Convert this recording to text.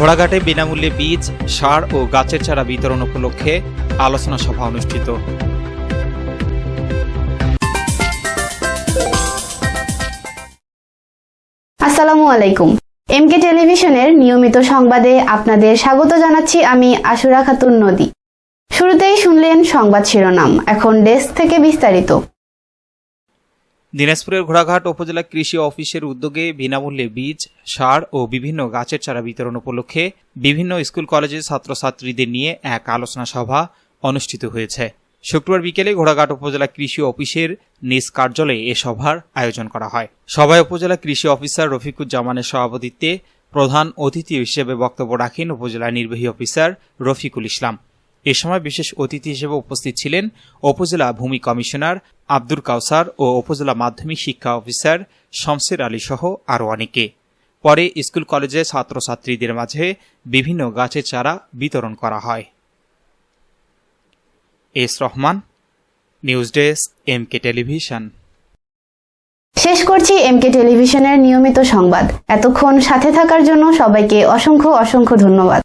ঘোড়াঘাটে বিনামূল্যে বীজ, সার ও গাছের চারা বিতরণ উপলক্ষে আলোচনা সভা অনুষ্ঠিত। আসসালামু আলাইকুম। এমকে টেলিভিশনের নিয়মিত সংবাদে আপনাদের স্বাগত জানাচ্ছি আমি আশুরা খাতুন নদী। শুরুতেই শুনলেন সংবাদ শিরোনাম, এখন ডেস্ক থেকে বিস্তারিত। দিনাজপুরের ঘোড়াঘাট উপজেলা কৃষি অফিসের উদ্যোগে বিনামূল্যে বীজ, সার ও বিভিন্ন গাছের চারা বিতরণ উপলক্ষে বিভিন্ন স্কুল কলেজের ছাত্রছাত্রীদের নিয়ে এক আলোচনা সভা অনুষ্ঠিত হয়েছে। শুক্রবার বিকেলে ঘোড়াঘাট উপজেলা কৃষি অফিসের নিজ কার্যালয়ে এ সভার আয়োজন করা হয়। সভায় উপজেলা কৃষি অফিসার রফিকুজ্জামানের সভাপতিত্বে প্রধান অতিথি হিসেবে বক্তব্য রাখেন উপজেলা নির্বাহী অফিসার রফিকুল ইসলাম। এ সময় বিশেষ অতিথি হিসেবে উপস্থিত ছিলেন উপজেলা ভূমি কমিশনার আব্দুর কাউসার ও উপজেলা মাধ্যমিক শিক্ষা অফিসার শমসের আলী সহ আরও অনেকে। পরে স্কুল কলেজে ছাত্রছাত্রীদের মাঝে বিভিন্ন গাছের চারা বিতরণ করা হয়। S Rahman, news desk M K television. শেষ করছি এমকে টেলিভিশনের নিয়মিত সংবাদ। এতক্ষণ সাথে থাকার জন্য সবাইকে অসংখ্য অসংখ্য ধন্যবাদ।